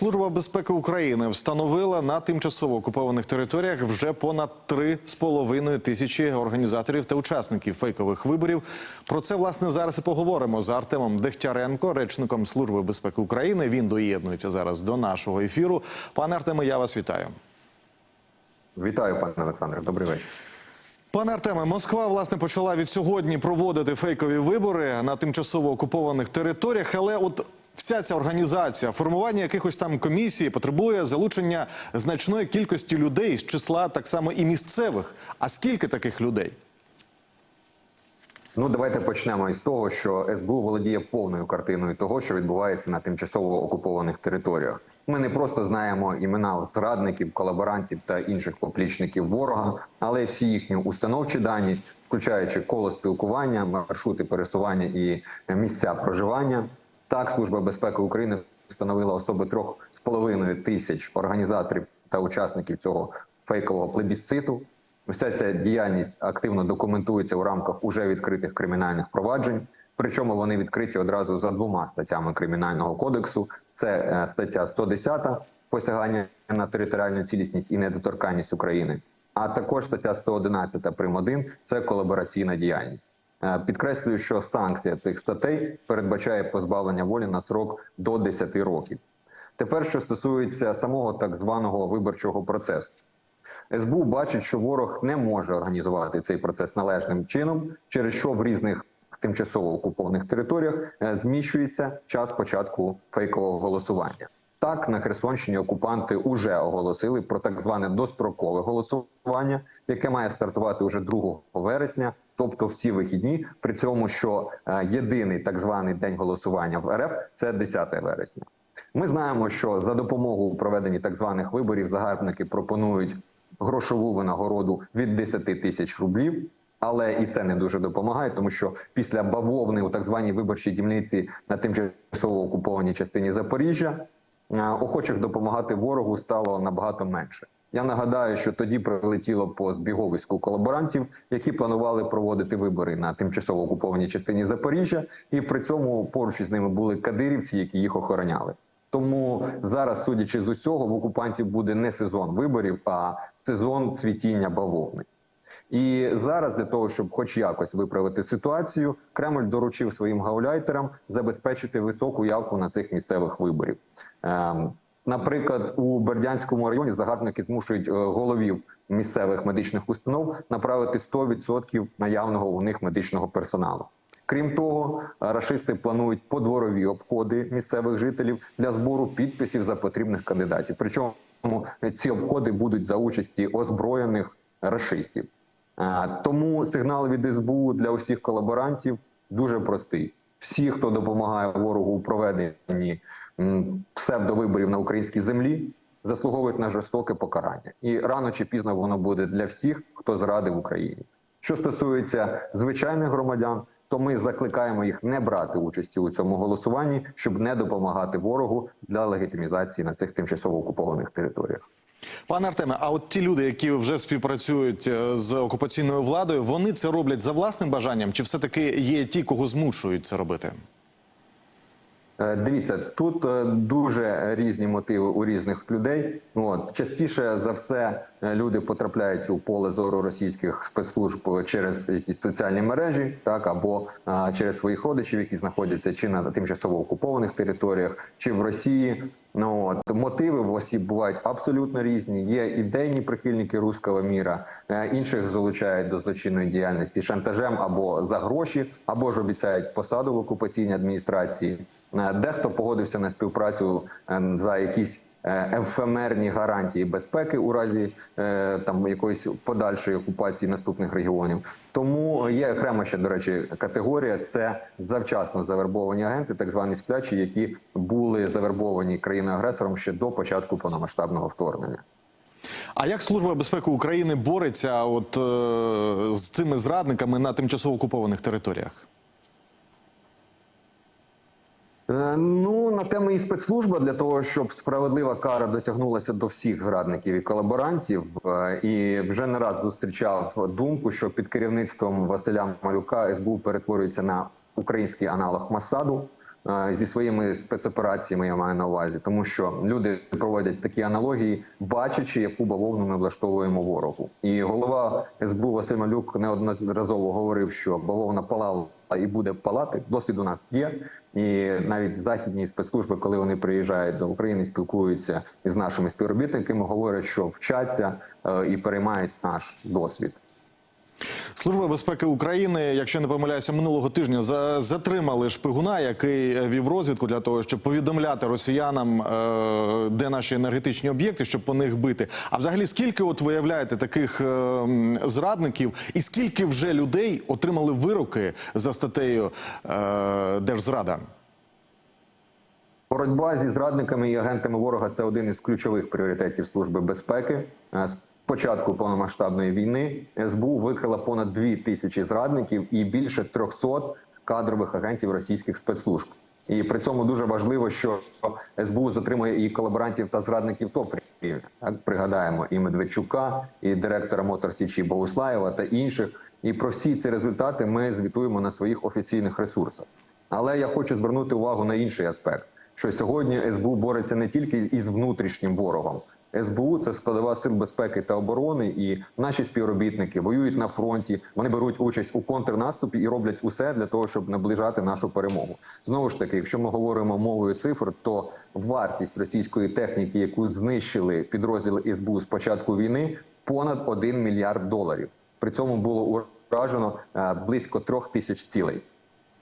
Служба безпеки України встановила на тимчасово окупованих територіях вже понад 3,5 тисячі організаторів та учасників фейкових виборів. Про це власне зараз і поговоримо з Артемом Дегтяренко, речником Служби безпеки України. Він доєднується зараз до нашого ефіру. Пане Артеме, я вас вітаю. Вітаю, пане Олександре. Добрий вечір. Пане Артеме, Москва власне почала від сьогодні проводити фейкові вибори на тимчасово окупованих територіях, але от вся ця організація, формування якихось там комісій потребує залучення значної кількості людей з числа так само і місцевих. А скільки таких людей? Ну, давайте почнемо із того, що СБУ володіє повною картиною того, що відбувається на тимчасово окупованих територіях. Ми не просто знаємо імена зрадників, колаборантів та інших поплічників ворога, але всі їхні установчі дані, включаючи коло спілкування, маршрути пересування і місця проживання. Так, служба безпеки України встановила особи трьох з половиною тисяч організаторів та учасників цього фейкового плебісциту. Вся ця діяльність активно документується у рамках уже відкритих кримінальних проваджень. Причому вони відкриті одразу за двома статтями кримінального кодексу: це е, стаття 110 посягання на територіальну цілісність і недоторканність України, а також стаття 111 прим. 1 – це колабораційна діяльність. Е, Підкреслюю, що санкція цих статей передбачає позбавлення волі на срок до 10 років. Тепер, що стосується самого так званого виборчого процесу. СБУ бачить, що ворог не може організувати цей процес належним чином, через що в різних тимчасово окупованих територіях е, зміщується час початку фейкового голосування. Так, на Херсонщині окупанти вже оголосили про так зване дострокове голосування, яке має стартувати уже 2 вересня, тобто всі вихідні. При цьому, що е, єдиний так званий день голосування в РФ це 10 вересня. Ми знаємо, що за допомогою у проведенні так званих виборів загарбники пропонують грошову винагороду від 10 тисяч рублів. Але і це не дуже допомагає, тому що після бавовни у так званій виборчій дільниці на тимчасово окупованій частині Запоріжжя е, охочих допомагати ворогу стало набагато менше. Я нагадаю, що тоді прилетіло по збіговиську колаборантів, які планували проводити вибори на тимчасово окупованій частині Запоріжжя, і при цьому поруч із ними були кадирівці, які їх охороняли. Тому зараз, судячи з усього, в окупантів буде не сезон виборів, а сезон цвітіння бавовни. І зараз для того, щоб хоч якось виправити ситуацію, Кремль доручив своїм гауляйтерам забезпечити високу явку на цих місцевих виборів. Наприклад, у Бердянському районі загарбники змушують е, головів місцевих медичних установ направити 100% наявного у них медичного персоналу. Крім того, рашисти планують подворові обходи місцевих жителів для збору підписів за потрібних кандидатів. Причому ці обходи будуть за участі озброєних рашистів. Тому сигнал від СБУ для усіх колаборантів дуже простий. Всі, хто допомагає ворогу у проведенні псевдовиборів на українській землі, заслуговують на жорстоке покарання. І рано чи пізно воно буде для всіх, хто зрадив Україні. Що стосується звичайних громадян, то ми закликаємо їх не брати участі у цьому голосуванні, щоб не допомагати ворогу для легітимізації на цих тимчасово окупованих територіях. Пане Артеме, а от ті люди, які вже співпрацюють е, з окупаційною владою, вони це роблять за власним бажанням, чи все таки є ті, кого змушують це робити? Е, Дивіться, тут е, дуже різні мотиви у різних людей. От частіше за все е, люди потрапляють у поле зору російських спецслужб через якісь соціальні мережі, так або а, через своїх родичів, які знаходяться чи на тимчасово окупованих територіях, чи в Росії. Ну от мотиви в осіб бувають абсолютно різні. Є ідейні прихильники руського міра, інших залучають до злочинної діяльності шантажем або за гроші, або ж обіцяють посаду в окупаційній адміністрації. Дехто погодився на співпрацю е, за якісь е, ефемерні гарантії безпеки у разі е, там якоїсь подальшої окупації наступних регіонів. Тому є окрема ще до речі категорія: це завчасно завербовані агенти, так звані сплячі, які були завербовані країною агресором ще до початку повномасштабного вторгнення. А як Служба безпеки України бореться от е, з цими зрадниками на тимчасово окупованих територіях? Е, Ну на тему і спецслужба для того, щоб справедлива кара дотягнулася до всіх зрадників і колаборантів, е, і вже не раз зустрічав думку, що під керівництвом Василя Малюка СБУ перетворюється на український аналог Масаду. е, зі своїми спецопераціями. Я маю на увазі, тому що люди проводять такі аналогії, бачачи, яку бавовну ми влаштовуємо ворогу. І голова СБУ Василь Малюк неодноразово говорив, що бавовна палала і буде палати. Досвід у нас є, і навіть західні спецслужби, коли вони приїжджають до України, спілкуються із нашими співробітниками, говорять, що вчаться е, і переймають наш досвід. Служба безпеки України, якщо не помиляюся, минулого тижня за- затримали шпигуна, який е, вів розвідку для того, щоб повідомляти росіянам, е, де наші енергетичні об'єкти, щоб по них бити. А взагалі, скільки от виявляєте таких е, зрадників, і скільки вже людей отримали вироки за статтею Держзрада? Боротьба зі зрадниками і агентами ворога це один із ключових пріоритетів служби безпеки. Початку повномасштабної війни СБУ викрила понад дві тисячі зрадників і більше 300 кадрових агентів російських спецслужб. І при цьому дуже важливо, що СБУ затримує і колаборантів та зрадників топ рівня. Пригадаємо і Медведчука, і директора Моторсічі Богуслаєва та інших. І про всі ці результати ми звітуємо на своїх офіційних ресурсах. Але я хочу звернути увагу на інший аспект: що сьогодні СБУ бореться не тільки із внутрішнім ворогом. СБУ це складова сил безпеки та оборони, і наші співробітники воюють на фронті. Вони беруть участь у контрнаступі і роблять усе для того, щоб наближати нашу перемогу. Знову ж таки, якщо ми говоримо мовою цифр, то вартість російської техніки, яку знищили підрозділи СБУ з початку війни, понад 1 мільярд доларів. При цьому було уражено е, близько трьох тисяч цілей.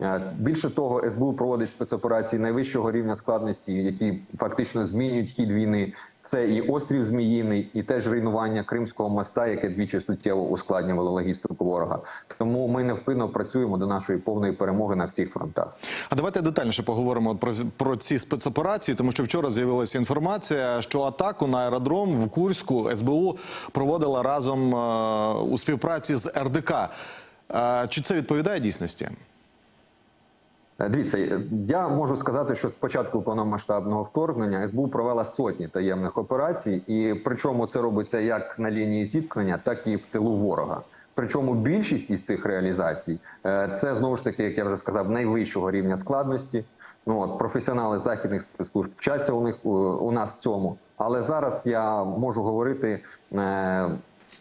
Е, Більше того, СБУ проводить спецоперації найвищого рівня складності, які фактично змінюють хід війни. Це і острів Зміїний, і теж руйнування Кримського моста, яке двічі суттєво ускладнювало логістику ворога. Тому ми невпинно працюємо до нашої повної перемоги на всіх фронтах. А давайте детальніше поговоримо про, про ці спецоперації, тому що вчора з'явилася інформація, що атаку на аеродром в Курську СБУ проводила разом е, у співпраці з РДК. Е, чи це відповідає дійсності? Е, Дивіться, я можу сказати, що з початку повномасштабного вторгнення СБУ провела сотні таємних операцій, і причому це робиться як на лінії зіткнення, так і в тилу ворога. Причому більшість із цих реалізацій е, це знову ж таки, як я вже сказав, найвищого рівня складності. Ну от професіонали західних спецслужб вчаться у них у нас цьому. Але зараз я можу говорити е,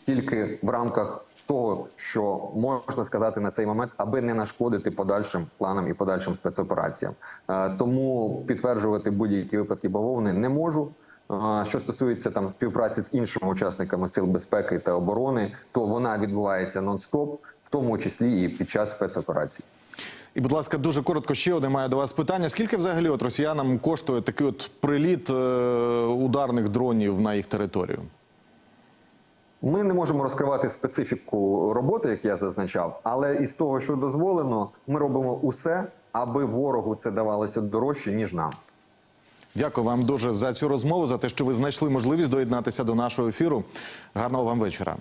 тільки в рамках того, що можна сказати на цей момент, аби не нашкодити подальшим планам і подальшим спецопераціям. Е, Тому підтверджувати будь-які випадки бавовни не можу. Е, Що стосується там співпраці з іншими учасниками сил безпеки та оборони, то вона відбувається нон-стоп, в тому числі і під час спецоперацій. І, будь ласка, дуже коротко ще одне маю до вас питання. Скільки взагалі от росіянам коштує такий от приліт е, ударних дронів на їх територію? Ми не можемо розкривати специфіку роботи, як я зазначав, але із того, що дозволено, ми робимо усе, аби ворогу це давалося дорожче ніж нам. Дякую вам дуже за цю розмову, за те, що ви знайшли можливість доєднатися до нашого ефіру. Гарного вам вечора.